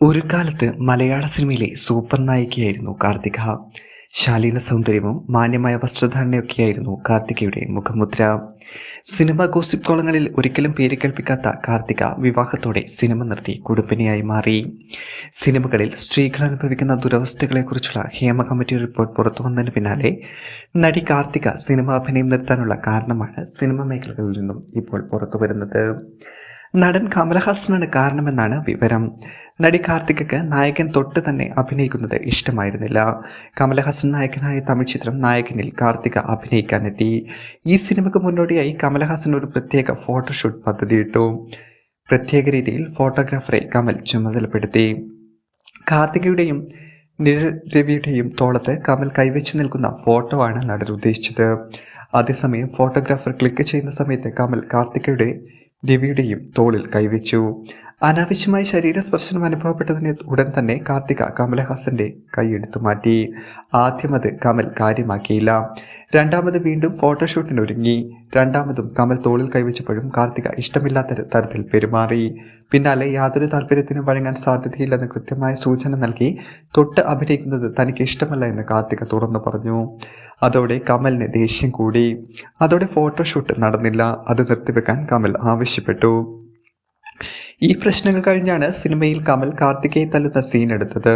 ഒരു കാലത്ത് മലയാള സിനിമയിലെ സൂപ്പർ നായികയായിരുന്നു കാർത്തിക. ശാലീന സൗന്ദര്യവും മാന്യമായ വസ്ത്രധാരണയൊക്കെയായിരുന്നു കാർത്തികയുടെ മുഖമുദ്ര. സിനിമ ഗോസിപ്പ് കോളങ്ങളിൽ ഒരിക്കലും പേര് കേൾപ്പിക്കാത്ത കാർത്തിക വിവാഹത്തോടെ സിനിമ നിർത്തി കുടുംബിനിയായി മാറി. സിനിമകളിൽ സ്ത്രീകൾ അനുഭവിക്കുന്ന ദുരവസ്ഥകളെക്കുറിച്ചുള്ള ഹേമ കമ്മിറ്റി റിപ്പോർട്ട് പുറത്തു വന്നതിന് പിന്നാലെ നടി കാർത്തിക സിനിമ അഭിനയം നിർത്താനുള്ള കാരണമാണ് സിനിമ മേഖലകളിൽ നിന്നും ഇപ്പോൾ പുറത്തു വരുന്നത്. നടൻ കമലഹാസനാണ് കാരണമെന്നാണ് വിവരം. നടി കാർത്തികയ്ക്ക് നായകൻ തൊട്ട് തന്നെ അഭിനയിക്കുന്നത് ഇഷ്ടമായിരുന്നില്ല. കമലഹാസൻ നായകനായ തമിഴ് ചിത്രം നായകനിൽ കാർത്തിക അഭിനയിക്കാനെത്തി. ഈ സിനിമയ്ക്ക് മുന്നോടിയായി കമലഹാസൻ ഒരു പ്രത്യേക ഫോട്ടോഷൂട്ട് പദ്ധതിയിട്ടു. പ്രത്യേക രീതിയിൽ ഫോട്ടോഗ്രാഫറെ കമൽ ചുമതലപ്പെടുത്തി. കാർത്തികയുടെയും നിഴൽ രവിയുടെയും തോളത്ത് കമൽ കൈവച്ച് നിൽക്കുന്ന ഫോട്ടോ ആണ് നടൻ ഉദ്ദേശിച്ചത്. അതേസമയം ഫോട്ടോഗ്രാഫർ ക്ലിക്ക് ചെയ്യുന്ന സമയത്ത് കമൽ കാർത്തികയുടെ രവിയുടെയും തോളിൽ കൈവച്ചു. അനാവശ്യമായ ശരീരസ്പർശനം അനുഭവപ്പെട്ടതിന് ഉടൻ തന്നെ കാർത്തിക കമലഹാസന്റെ കൈയെടുത്തു മാറ്റി. ആദ്യം അത് കമൽ കാര്യമാക്കിയില്ല. രണ്ടാമത് വീണ്ടും ഫോട്ടോഷൂട്ടിന് ഒരുങ്ങി. രണ്ടാമതും കമൽ തോളിൽ കൈവച്ചപ്പോഴും കാർത്തിക ഇഷ്ടമില്ലാത്ത തരത്തിൽ പെരുമാറി. പിന്നാലെ യാതൊരു താല്പര്യത്തിനും വഴങ്ങാൻ സാധ്യതയില്ലെന്ന് കൃത്യമായ സൂചന നൽകി തൊട്ട് അഭിനയിക്കുന്നത് തനിക്ക് ഇഷ്ടമല്ല എന്ന് കാർത്തിക തുറന്നു പറഞ്ഞു. അതോടെ കമലിന് ദേഷ്യം കൂടി. അതോടെ ഫോട്ടോഷൂട്ട് നടന്നില്ല. അത് നിർത്തിവെക്കാൻ കമൽ ആവശ്യപ്പെട്ടു. ഈ പ്രശ്നങ്ങൾ കഴിഞ്ഞാണ് സിനിമയിൽ കമൽ കാർത്തികയെ തല്ലുന്ന സീൻ എടുത്തത്.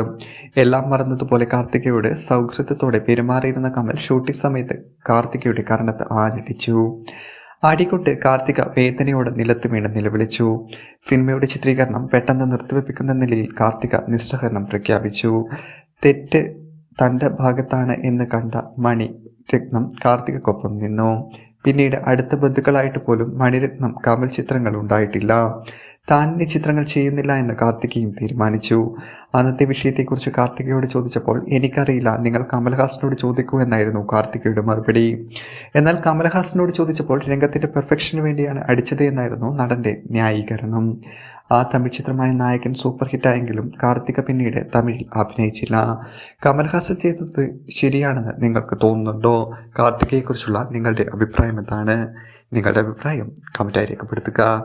എല്ലാം മറന്നതുപോലെ കാർത്തികയോട് സൗഹൃദത്തോടെ പെരുമാറിയിരുന്ന കമൽ ഷൂട്ടിംഗ് സമയത്ത് കാർത്തികയുടെ കരണത്ത് ആഞ്ഞടിച്ചു. അടികൊണ്ട് കാർത്തിക വേദനയോട് നിലത്ത് വീണ് നിലവിളിച്ചു. സിനിമയുടെ ചിത്രീകരണം പെട്ടെന്ന് നിർത്തിവെപ്പിക്കുന്ന നിലയിൽ കാർത്തിക നിസ്സഹരണം പ്രഖ്യാപിച്ചു. തെറ്റ് തന്റെ ഭാഗത്താണ് എന്ന് കണ്ട മണി രത്നം കാർത്തികക്കൊപ്പം നിന്നു. പിന്നീട് അടുത്ത ബന്ധുക്കളായിട്ട് പോലും മണിരത്നം കമൽ ചിത്രങ്ങൾ ഉണ്ടായിട്ടില്ല. താൻ ഈ ചിത്രങ്ങൾ ചെയ്യുന്നില്ല എന്ന് കാർത്തികയും തീരുമാനിച്ചു. അന്നത്തെ വിഷയത്തെക്കുറിച്ച് കാർത്തികയോട് ചോദിച്ചപ്പോൾ എനിക്കറിയില്ല നിങ്ങൾ കമൽഹാസനോട് ചോദിക്കൂ എന്നായിരുന്നു കാർത്തികയുടെ മറുപടി. എന്നാൽ കമൽഹാസനോട് ചോദിച്ചപ്പോൾ രംഗത്തിന്റെ പെർഫെക്ഷന് വേണ്ടിയാണ് അടിച്ചത് എന്നായിരുന്നു നടന്റെ ന്യായീകരണം. ആ തമിഴ് ചിത്രമായ നായകൻ സൂപ്പർ ഹിറ്റായെങ്കിലും കാർത്തിക പിന്നീട് തമിഴിൽ അഭിനയിച്ചില്ല. കമൽഹാസൻ ചെയ്തത് ശരിയാണെന്ന് നിങ്ങൾക്ക് തോന്നുന്നുണ്ടോ? കാർത്തികയെക്കുറിച്ചുള്ള നിങ്ങളുടെ അഭിപ്രായം എന്താണ്? നിങ്ങളുടെ അഭിപ്രായം കമന്റായി രേഖപ്പെടുത്തുക.